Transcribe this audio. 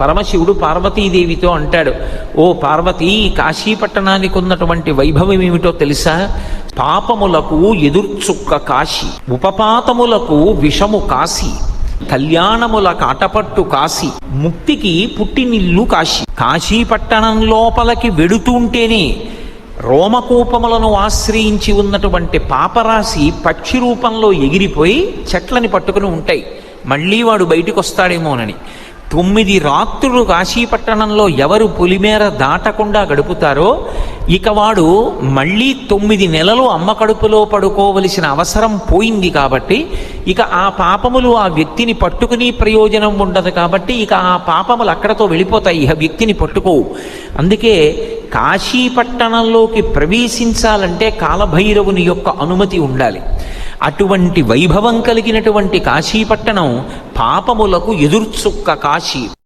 పరమశివుడు పార్వతీదేవితో అంటాడు ఓ పార్వతీ కాశీపట్టణానికి ఉన్నటువంటి వైభవం ఏమిటో తెలుసా? పాపములకు ఎదుర్చుక్క కాశీ ఉపపాతములకు విషము కాశీ కళ్యాణముల కాటపట్టు కాశీ ముక్తికి పుట్టినిల్లు కాశీ కాశీ పట్టణం లోపలికి వెడుతుంటేనే రోమకూపములను ఆశ్రయించి ఉన్నటువంటి పాపరాశి పక్షి రూపంలో ఎగిరిపోయి చెట్లని పట్టుకుని ఉంటాయి. మళ్ళీ వాడు బయటికి వస్తాడేమోనని తొమ్మిది రాత్రులు కాశీపట్టణంలో ఎవరు పులిమేర దాటకుండా గడుపుతారో ఇక వాడు మళ్ళీ తొమ్మిది నెలలు అమ్మ కడుపులో పడుకోవలసిన అవసరం పోయింది కాబట్టి ఇక ఆ పాపములు ఆ వ్యక్తిని పట్టుకుని ప్రయోజనం ఉండదు కాబట్టి ఇక ఆ పాపములు అక్కడతో వెళ్ళిపోతాయి. ఇక వ్యక్తిని పట్టుకోవు అందుకే కాశీపట్టణంలోకి ప్రవేశించాలంటే కాలభైరవుని యొక్క అనుమతి ఉండాలి. అటువంటి వైభవం కలిగినటువంటి కాశీపట్టణం పాపములకు ఎదుర్చుక్క కాశీ.